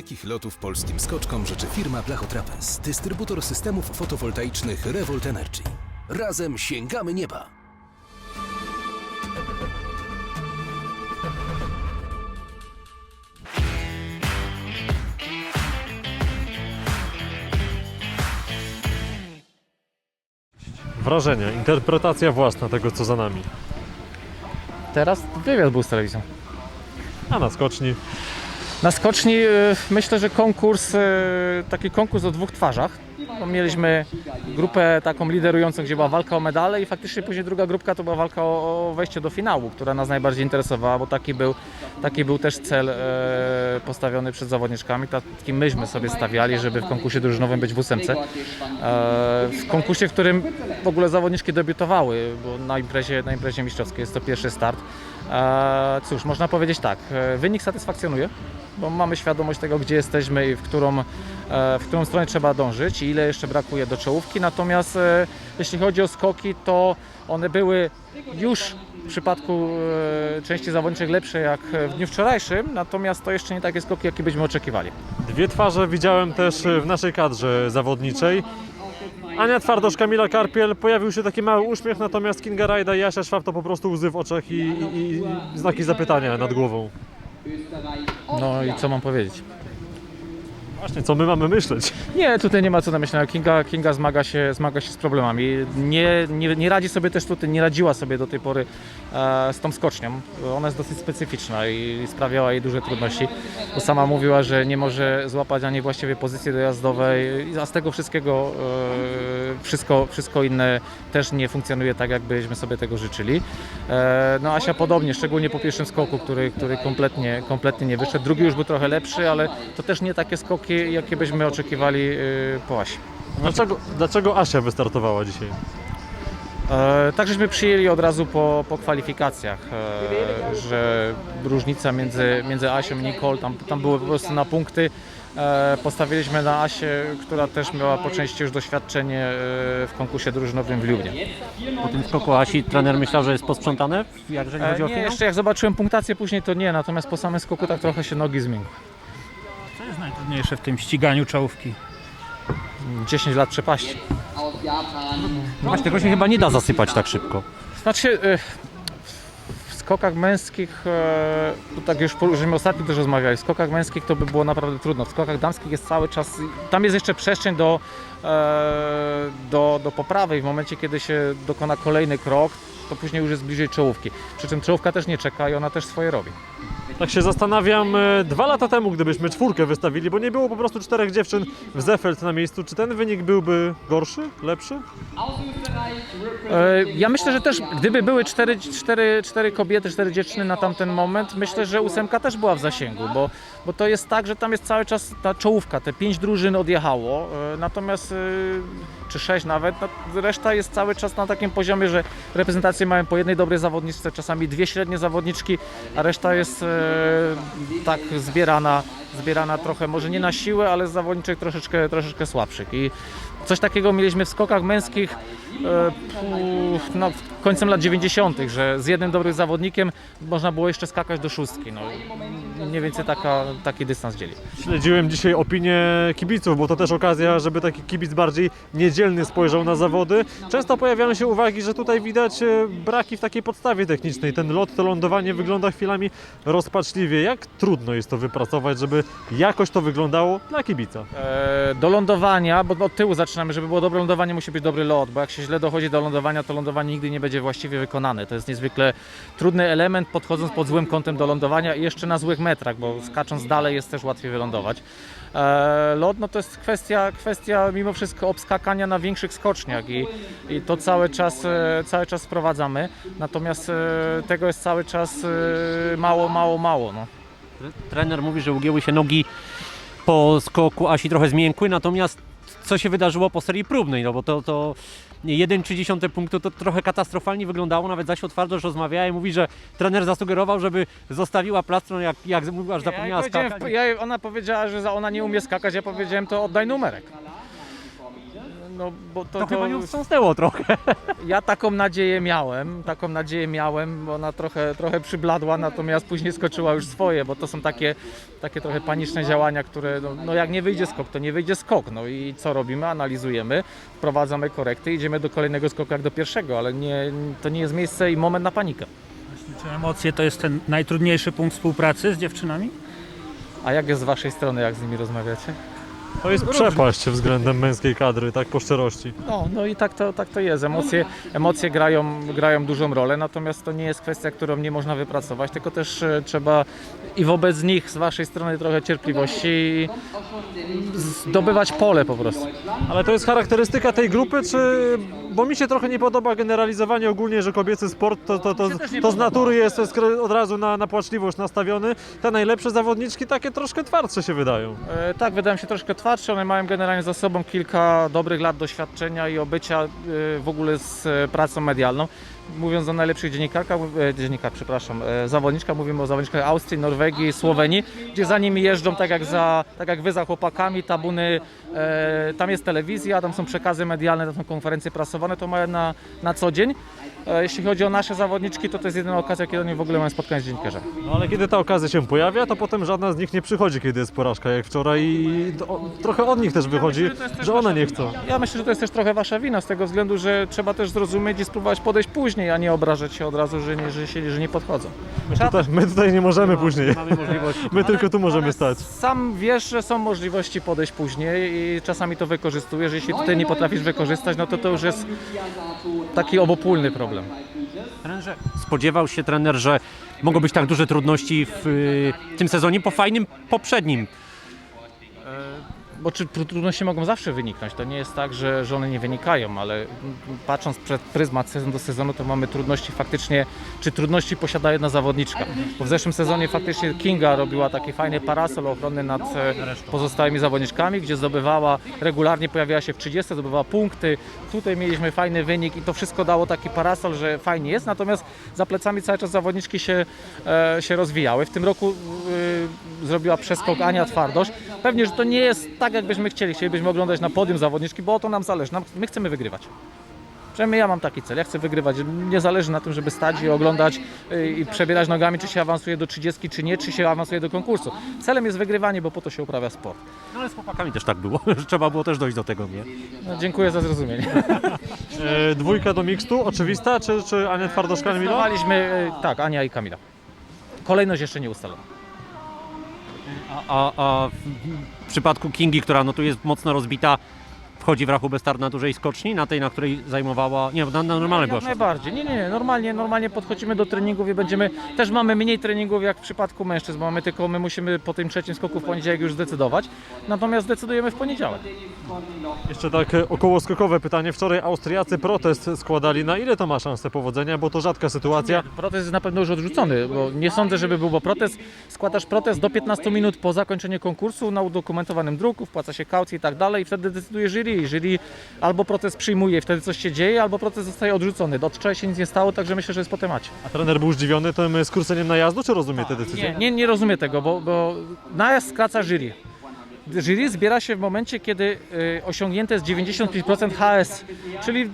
dalekich lotów polskim skoczkom życzy firma Blachotrapez, dystrybutor systemów fotowoltaicznych Revolt Energy. Razem sięgamy nieba! Wrażenie, interpretacja własna tego, co za nami. Teraz wywiad był z telewizją. A na skoczni Na skoczni y, myślę, że konkurs, y, taki konkurs o dwóch twarzach. Mieliśmy grupę taką liderującą, gdzie była walka o medale i faktycznie później druga grupka to była walka o, wejście do finału, która nas najbardziej interesowała, bo taki był, taki był też cel e, postawiony przed zawodniczkami. Taki myśmy sobie stawiali, żeby w konkursie drużynowym być w ósemce. E, w konkursie, w którym w ogóle zawodniczki debiutowały, bo na imprezie, na imprezie mistrzowskiej jest to pierwszy start. Cóż, można powiedzieć tak, e, wynik satysfakcjonuje, bo mamy świadomość tego, gdzie jesteśmy i w którą, e, w którą stronę trzeba dążyć i ile jeszcze brakuje do czołówki. Natomiast e, jeśli chodzi o skoki, to one były już w przypadku części zawodniczych lepsze jak w dniu wczorajszym, natomiast to jeszcze nie takie skoki, jakie byśmy oczekiwali. dwie twarze widziałem też w naszej kadrze zawodniczej. Ania Twardosz, Kamila Karpiel, pojawił się taki mały uśmiech, natomiast Kinga Rajda i Jasia Szwab to po prostu łzy w oczach i, i, i znaki zapytania nad głową. No i co mam powiedzieć? Właśnie, co my mamy myśleć? Nie, tutaj nie ma co na myślenia. Kinga, Kinga zmaga, się, zmaga się z problemami. Nie, nie, nie radzi sobie też tutaj, nie radziła sobie do tej pory e, z tą skocznią. Ona jest dosyć specyficzna i sprawiała jej duże trudności. Bo sama mówiła, że nie może złapać ani właściwej pozycji dojazdowej, a z tego wszystkiego e, wszystko, wszystko inne też nie funkcjonuje tak, jakbyśmy sobie tego życzyli. E, no Asia podobnie, szczególnie po pierwszym skoku, który, który kompletnie, kompletnie nie wyszedł. Drugi już był trochę lepszy, ale to też nie takie skoki, jakie byśmy oczekiwali y, po Asi. Dlaczego, dlaczego Asia wystartowała dzisiaj? E, tak żeśmy przyjęli od razu po, po kwalifikacjach, e, że różnica między, między Asią i Nicole, tam, tam były po prostu na punkty. E, postawiliśmy na Asię, która też miała po części już doświadczenie e, w konkursie drużynowym w Lublinie. Po tym skoku Asi trener myślał, że jest posprzątane, jak jeżeli chodzi E, o nie, finał? jeszcze jak zobaczyłem punktację później to nie, natomiast po samym skoku tak trochę się nogi zmieniły. Najtrudniejsze w tym ściganiu czołówki? 10 lat przepaści. Właśnie tego się chyba nie da zasypać tak szybko. Znaczy, e, w skokach męskich, e, to tak już po- żeśmy ostatnio też rozmawiali, w skokach męskich to by było naprawdę trudno. W skokach damskich jest cały czas, tam jest jeszcze przestrzeń do, e, do, do poprawy i w momencie, kiedy się dokona kolejny krok, to później już jest bliżej czołówki. Przy czym czołówka też nie czeka i ona też swoje robi. Tak się zastanawiam, e, dwa lata temu, gdybyśmy czwórkę wystawili, bo nie było po prostu czterech dziewczyn w Zefeld na miejscu, czy ten wynik byłby gorszy, lepszy? E, Ja myślę, że też gdyby były cztery, cztery, cztery kobiety, cztery dziewczyny na tamten moment, myślę, że ósemka też była w zasięgu, bo, bo to jest tak, że tam jest cały czas ta czołówka, te pięć drużyn odjechało, e, natomiast czy sześć nawet, no, reszta jest cały czas na takim poziomie, że reprezentacje mają po jednej dobrej zawodniczce, czasami dwie średnie zawodniczki, a reszta jest tak zbierana, zbierana trochę, może nie na siłę, ale z zawodniczek troszeczkę, troszeczkę słabszych. I coś takiego mieliśmy w skokach męskich e, no, końcem lat 90., że z jednym dobrym zawodnikiem można było jeszcze skakać do szóstki. No, mniej więcej taka, taki dystans dzieli. Śledziłem dzisiaj opinię kibiców, bo to też okazja, żeby taki kibic bardziej niedzielny spojrzał na zawody. Często pojawiają się uwagi, że tutaj widać e, braki w takiej podstawie technicznej. Ten lot, to lądowanie wygląda chwilami rozpaczliwie. Jak trudno jest to wypracować, żeby jakoś to wyglądało dla kibica? E, do lądowania, bo od tyłu zaczynamy, żeby było dobre lądowanie, musi być dobry lot, bo jak się źle dochodzi do lądowania, to lądowanie nigdy nie będzie właściwie wykonane. To jest niezwykle trudny element, podchodząc pod złym kątem do lądowania i jeszcze na złych metrach, bo skacząc dalej jest też łatwiej wylądować. E, lot no to jest kwestia, kwestia mimo wszystko obskakania na większych skoczniach i, i to cały czas, e, cały czas wprowadzamy, natomiast e, tego jest cały czas mało, mało, mało. No. Trener mówi, że ugięły się nogi po skoku Asi trochę zmiękły, natomiast co się wydarzyło po serii próbnej, no bo to, to 1,3 punktu to trochę katastrofalnie wyglądało, nawet Zasiu Twardosz rozmawiała i mówi, że trener zasugerował, żeby zostawiła plastron, jak, jak mówiła, że zapomniała ja skakać. w- ja, ona powiedziała, że ona nie umie skakać, ja powiedziałem to oddaj numerek. No, bo to, To, chyba to, nią wstrząsnęło trochę. ja taką nadzieję miałem, taką nadzieję miałem, bo ona trochę, trochę przybladła, natomiast później skoczyła już swoje, bo to są takie, takie trochę paniczne działania, które, no, no jak nie wyjdzie skok, to nie wyjdzie skok, no i co robimy? Analizujemy, wprowadzamy korekty, idziemy do kolejnego skoku jak do pierwszego, ale nie, to nie jest miejsce i moment na panikę. Czy emocje to jest ten najtrudniejszy punkt współpracy z dziewczynami? A jak jest z waszej strony, jak z nimi rozmawiacie? To jest przepaść względem męskiej kadry, tak po szczerości. No, no i tak to, tak to jest. Emocje, emocje grają, grają dużą rolę, natomiast to nie jest kwestia, którą nie można wypracować, tylko też e, trzeba i wobec nich z waszej strony trochę cierpliwości i zdobywać pole po prostu. Ale to jest charakterystyka tej grupy, czy... Bo mi się trochę nie podoba generalizowanie ogólnie, że kobiecy sport to, to, to, nie to z natury jest od razu na, na płaczliwość nastawiony. Te najlepsze zawodniczki takie troszkę twardsze się wydają. E, tak, wydają się troszkę twardsze, one mają generalnie za sobą kilka dobrych lat doświadczenia i obycia e, w ogóle z e, pracą medialną. Mówiąc o najlepszych dziennikarkach, e, dziennikach, przepraszam, e, zawodniczkach, mówimy o zawodniczkach Austrii, Norwegii, Słowenii, gdzie za nimi jeżdżą tak jak, za, tak jak wy za chłopakami, tabuny, e, tam jest telewizja, tam są przekazy medialne, tam są konferencje prasowane, to mają na, na co dzień. E, jeśli chodzi o nasze zawodniczki, to to jest jedyna okazja, kiedy oni w ogóle mają spotkanie z dziennikarzami. No ale kiedy ta okazja się pojawia, to potem żadna z nich nie przychodzi, kiedy jest porażka, jak wczoraj. I to, trochę od nich też wychodzi, że one nie chcą. Ja myślę, że to jest też trochę wasza wina, z tego względu, że trzeba też zrozumieć i spróbować podejść później, a nie obrażać się od razu, że nie, że się, że nie podchodzą. Tutaj, my tutaj nie możemy później. Mamy możliwość. My tylko tu możemy stać. Sam wiesz, że są możliwości podejść później i czasami to wykorzystujesz. Jeśli ty nie potrafisz wykorzystać, no to to już jest taki obopólny problem. Trenerze, Spodziewał się trener, że mogą być tak duże trudności w y, tym sezonie po fajnym poprzednim. Bo czy tru- trudności mogą zawsze wyniknąć? To nie jest tak, że, że one nie wynikają, ale patrząc przed pryzmat sezon do sezonu, to mamy trudności faktycznie, czy trudności posiada jedna zawodniczka. Bo w zeszłym sezonie faktycznie Kinga robiła taki fajny parasol ochronny nad e, pozostałymi zawodniczkami, gdzie zdobywała, regularnie pojawiała się w 30, zdobywała punkty. Tutaj mieliśmy fajny wynik i to wszystko dało taki parasol, że fajnie jest, natomiast za plecami cały czas zawodniczki się, e, się rozwijały. W tym roku y, zrobiła przeskok Ania Twardosz. Pewnie, że to nie jest tak, jakbyśmy chcieli. Chcielibyśmy oglądać na podium zawodniczki, bo o to nam zależy. Nam, my chcemy wygrywać. Przynajmniej ja mam taki cel. Ja chcę wygrywać. Nie zależy na tym, żeby stać i oglądać y, i przebierać nogami, czy się awansuje do 30, czy nie, czy się awansuje do konkursu. Celem jest wygrywanie, bo po to się uprawia sport. No ale z chłopakami też tak było, że trzeba było też dojść do tego, nie? No, dziękuję za zrozumienie. E, dwójka do mixtu, oczywista, czy, czy Ania Twardoszka Milo? Zdecydowaliśmy, y, tak, Ania i Kamila. Kolejność jeszcze nie ustalona. A, a, a w przypadku Kingi, która no tu jest mocno rozbita, wchodzi w rachubę start na dużej skoczni, na tej, na której zajmowała, nie, na, na normalnej była Jak najbardziej. Nie, nie, nie. Normalnie, normalnie podchodzimy do treningów i będziemy. Też mamy mniej treningów jak w przypadku mężczyzn, bo mamy tylko my musimy po tym trzecim skoku w poniedziałek już zdecydować. Natomiast zdecydujemy w poniedziałek. Jeszcze tak e, okołoskokowe pytanie. Wczoraj Austriacy protest składali. Na ile to ma szansę powodzenia? Bo to rzadka sytuacja. Protest jest na pewno już odrzucony, bo nie sądzę, żeby był, bo protest, składasz protest do 15 minut po zakończeniu konkursu na udokumentowanym druku, wpłaca się kaucję i tak dalej i wtedy decyduje jury. Jury albo protest przyjmuje i wtedy coś się dzieje, albo protest zostaje odrzucony. Do wczoraj się nic nie stało, także myślę, że jest po temacie. A trener był zdziwiony tym skróceniem najazdu, czy rozumie te decyzje? Nie, nie, nie rozumiem tego, bo, bo najazd skraca jury. Jury zbiera się w momencie, kiedy y, osiągnięte jest 95% HS, czyli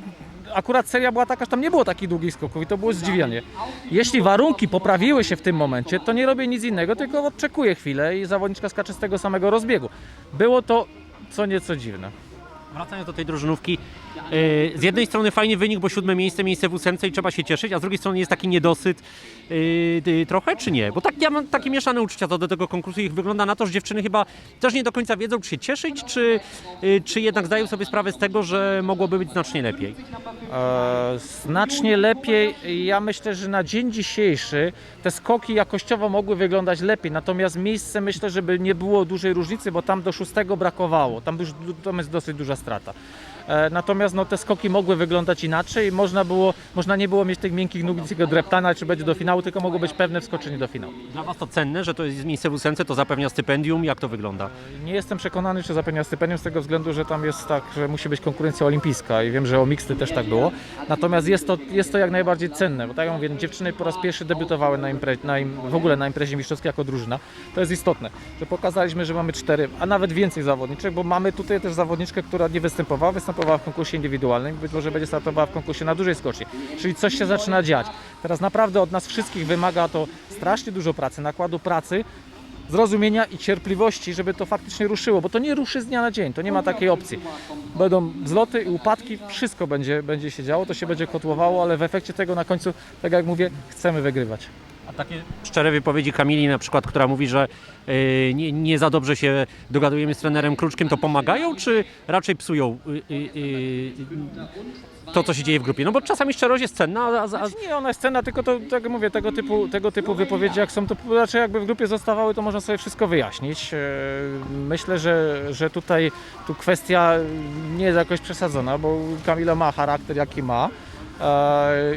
akurat seria była taka, że tam nie było takich długich skoków i to było zdziwienie. Jeśli warunki poprawiły się w tym momencie, to nie robię nic innego, tylko odczekuję chwilę i zawodniczka skacze z tego samego rozbiegu. Było to co nieco dziwne. Wracając do tej drużynówki, yy, z jednej strony fajny wynik, bo siódme miejsce, miejsce w ósemce i trzeba się cieszyć, a z drugiej strony jest taki niedosyt yy, yy, trochę, czy nie? Bo tak, ja mam takie mieszane uczucia co do tego konkursu i wygląda na to, że dziewczyny chyba też nie do końca wiedzą, czy się cieszyć, czy, czy jednak zdają sobie sprawę z tego, że mogłoby być znacznie lepiej. E, znacznie lepiej. Ja myślę, że na dzień dzisiejszy te skoki jakościowo mogły wyglądać lepiej, natomiast miejsce myślę, żeby nie było dużej różnicy, bo tam do szóstego brakowało. Tam, już, tam jest dosyć duża strata. E, Natomiast no, te skoki mogły wyglądać inaczej. Można, było, można nie było mieć tych miękkich nóg, tego dreptana, czy będzie do finału, tylko mogło być pewne wskoczenie do finału. Dla Was to cenne, że to jest miejsce w ósemce, to zapewnia stypendium, jak to wygląda? Nie jestem przekonany, czy zapewnia stypendium z tego względu, że tam jest tak, że musi być konkurencja olimpijska i wiem, że o mixty też tak było. Natomiast jest to, jest to jak najbardziej cenne, bo tak jak mówię, dziewczyny po raz pierwszy debiutowały na impre, na im, w ogóle na imprezie mistrzowskiej jako drużyna. To jest istotne, że pokazaliśmy, że mamy cztery, a nawet więcej zawodniczek, bo mamy tutaj też zawodniczkę, która nie występowała, występowała w konkursie indywidualnym, być może będzie startowała w konkursie na dużej skoczni. Czyli coś się zaczyna dziać. Teraz naprawdę od nas wszystkich wymaga to strasznie dużo pracy, nakładu pracy, zrozumienia i cierpliwości, żeby to faktycznie ruszyło, bo to nie ruszy z dnia na dzień, to nie ma takiej opcji. Będą wzloty i upadki, wszystko będzie, będzie się działo, to się będzie kotłowało, ale w efekcie tego na końcu, tak jak mówię, chcemy wygrywać. A takie szczere wypowiedzi Kamili na przykład, która mówi, że y, nie, nie za dobrze się dogadujemy z trenerem Kruczkiem, to pomagają, czy raczej psują y, y, to, co się dzieje w grupie? No bo czasami szczerość jest cenna, a, a, Znaczy nie, ona jest cenna, tylko to, tak jak mówię, tego typu, tego typu wypowiedzi jak są, to raczej jakby w grupie zostawały, to można sobie wszystko wyjaśnić. E, Myślę, że, że tutaj tu kwestia nie jest jakoś przesadzona, bo Kamila ma charakter jaki ma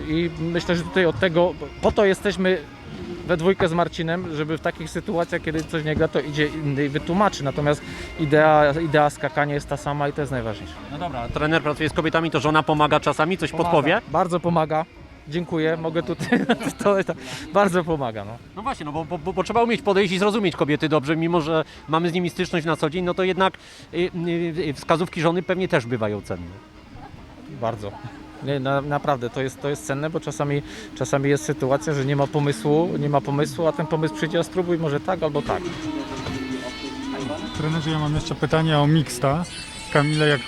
i myślę, że tutaj od tego, po to jesteśmy we dwójkę z Marcinem, żeby w takich sytuacjach, kiedy coś nie gra, to idzie inny i wytłumaczy. Natomiast idea, idea skakania jest ta sama i to jest najważniejsze. no dobra, trener pracuje z kobietami, to żona pomaga czasami, coś podpowie? Pomaga, Bardzo pomaga. Dziękuję, mogę tutaj. To, to, bardzo pomaga. No. No właśnie, no bo, bo, bo, bo trzeba umieć podejść i zrozumieć kobiety dobrze, mimo że mamy z nimi styczność na co dzień, no to jednak y, y, y, wskazówki żony pewnie też bywają cenne. Bardzo. Nie, na, naprawdę to jest, to jest cenne, bo czasami, czasami jest sytuacja, że nie ma pomysłu, nie ma pomysłu, a ten pomysł przyjdzie, a spróbuj może tak albo tak. Trenerze, ja mam jeszcze pytanie o mixta. Kamilę, jak,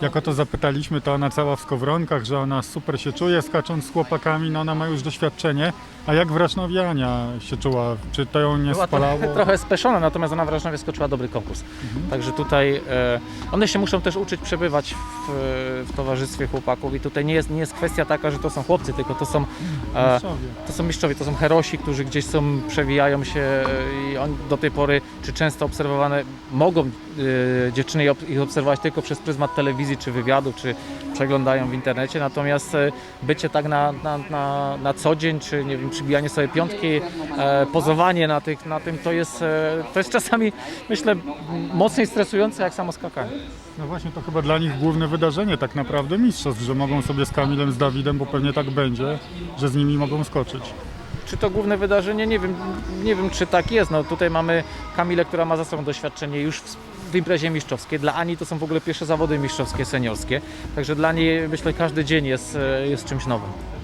jak o to zapytaliśmy, to ona cała w skowronkach, że ona super się czuje skacząc z chłopakami, no ona ma już doświadczenie. A jak w Rasznowie Ania się czuła? Czy to ją nie Była spalało? trochę, trochę speszona, natomiast ona w Rażnowie skoczyła dobry konkurs. Także tutaj e, one się muszą też uczyć przebywać w, w towarzystwie chłopaków i tutaj nie jest, nie jest kwestia taka, że to są chłopcy, tylko to są e, Mistrzowie. To są mistrzowie, to są herosi, którzy gdzieś są, przewijają się e, i oni do tej pory, czy często obserwowane, mogą e, dziewczyny ob- ich obserwować tylko przez pryzmat telewizji, czy wywiadu, czy przeglądają w internecie, natomiast e, bycie tak na, na, na, na co dzień, czy nie wiem, przybijanie sobie piątki, e, pozowanie na, tych, na tym, to jest, e, to jest czasami, myślę, mocniej stresujące jak samo skakanie. No właśnie, to chyba dla nich główne wydarzenie tak naprawdę mistrzostw, że mogą sobie z Kamilem, z Dawidem, bo pewnie tak będzie, że z nimi mogą skoczyć. Czy to główne wydarzenie? Nie wiem, nie wiem czy tak jest. No, tutaj mamy Kamilę, która ma za sobą doświadczenie już w, w imprezie mistrzowskiej. Dla Ani to są w ogóle pierwsze zawody mistrzowskie, seniorskie. Także dla niej myślę każdy dzień jest, e, jest czymś nowym.